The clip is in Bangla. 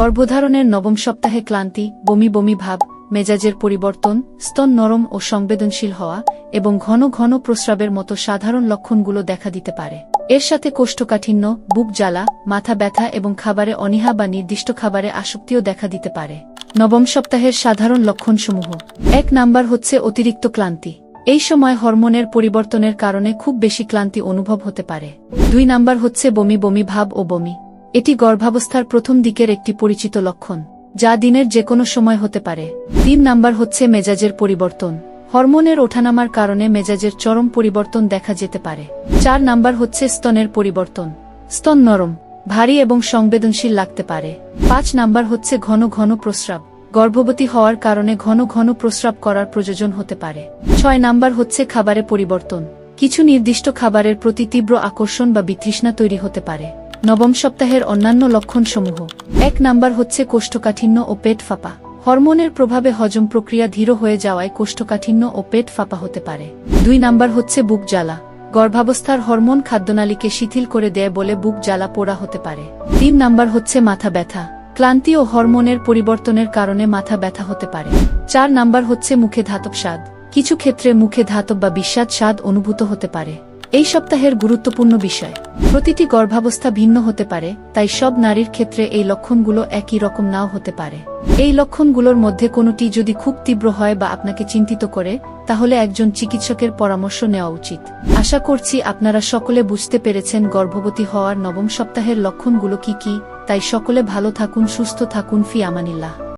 গর্ভধারণের নবম সপ্তাহে ক্লান্তি, বমি বমি ভাব, মেজাজের পরিবর্তন, স্তন নরম ও সংবেদনশীল হওয়া এবং ঘন ঘন প্রস্রাবের মতো সাধারণ লক্ষণগুলো দেখা দিতে পারে। এর সাথে কোষ্ঠকাঠিন্য, বুক জ্বালা, মাথা ব্যথা এবং খাবারে অনীহা বা নির্দিষ্ট খাবারে আসক্তিও দেখা দিতে পারে। নবম সপ্তাহের সাধারণ লক্ষণসমূহ। এক নাম্বার হচ্ছে অতিরিক্ত ক্লান্তি। এই সময় হরমোনের পরিবর্তনের কারণে খুব বেশি ক্লান্তি অনুভব হতে পারে। দুই নাম্বার হচ্ছে বমি বমি ভাব ও বমি। এটি গর্ভাবস্থার প্রথম দিকের একটি পরিচিত লক্ষণ, যা দিনের যে কোনো সময় হতে পারে। তিন নাম্বার হচ্ছে মেজাজের পরিবর্তন। হরমোনের ওঠানামার কারণে মেজাজের চরম পরিবর্তন দেখা যেতে পারে। চার নাম্বার হচ্ছে স্তনের পরিবর্তন। স্তন নরম, ভারী এবং সংবেদনশীল লাগতে পারে। পাঁচ নাম্বার হচ্ছে ঘন ঘন প্রস্রাব। গর্ভবতী হওয়ার কারণে ঘন ঘন প্রস্রাব করার প্রয়োজন হতে পারে। ছয় নাম্বার হচ্ছে খাবারে পরিবর্তন। কিছু নির্দিষ্ট খাবারের প্রতি তীব্র আকর্ষণ বা বিতৃষ্ণা তৈরি হতে পারে। নবম সপ্তাহের অন্যান্য লক্ষণসমূহ। এক নাম্বার হচ্ছে কোষ্ঠকাঠিন্য ও পেট ফাঁপা। হরমোনের প্রভাবে হজম প্রক্রিয়া ধীর হয়ে যাওয়ায় কোষ্ঠকাঠিন্য ও পেট ফাঁপা হতে পারে। দুই নাম্বার হচ্ছে বুক জ্বালা। গর্ভাবস্থার হরমোন খাদ্যনালীকে শিথিল করে দেয় বলে বুক জ্বালা পোড়া হতে পারে। তিন নাম্বার হচ্ছে মাথা ব্যথা। ক্লান্তি ও হরমোনের পরিবর্তনের কারণে মাথা ব্যথা হতে পারে। চার নাম্বার হচ্ছে মুখে ধাতব স্বাদ। কিছু ক্ষেত্রে মুখে ধাতব বা বিস্বাদ স্বাদ অনুভূত হতে পারে। এই সপ্তাহের গুরুত্বপূর্ণ বিষয়। প্রতিটি গর্ভাবস্থা ভিন্ন হতে পারে, তাই সব নারীর ক্ষেত্রে এই লক্ষণগুলো একই রকম নাও হতে পারে। এই লক্ষণগুলোর মধ্যে কোনোটি যদি খুব তীব্র হয় বা আপনাকে চিন্তিত করে, তাহলে একজন চিকিৎসকের পরামর্শ নেওয়া উচিত। আশা করছি আপনারা সকলে বুঝতে পেরেছেন গর্ভবতী হওয়ার নবম সপ্তাহের লক্ষণগুলো কি কি, তাই সকলে ভালো থাকুন, সুস্থ থাকুন, ফি আমানিল্লাহ।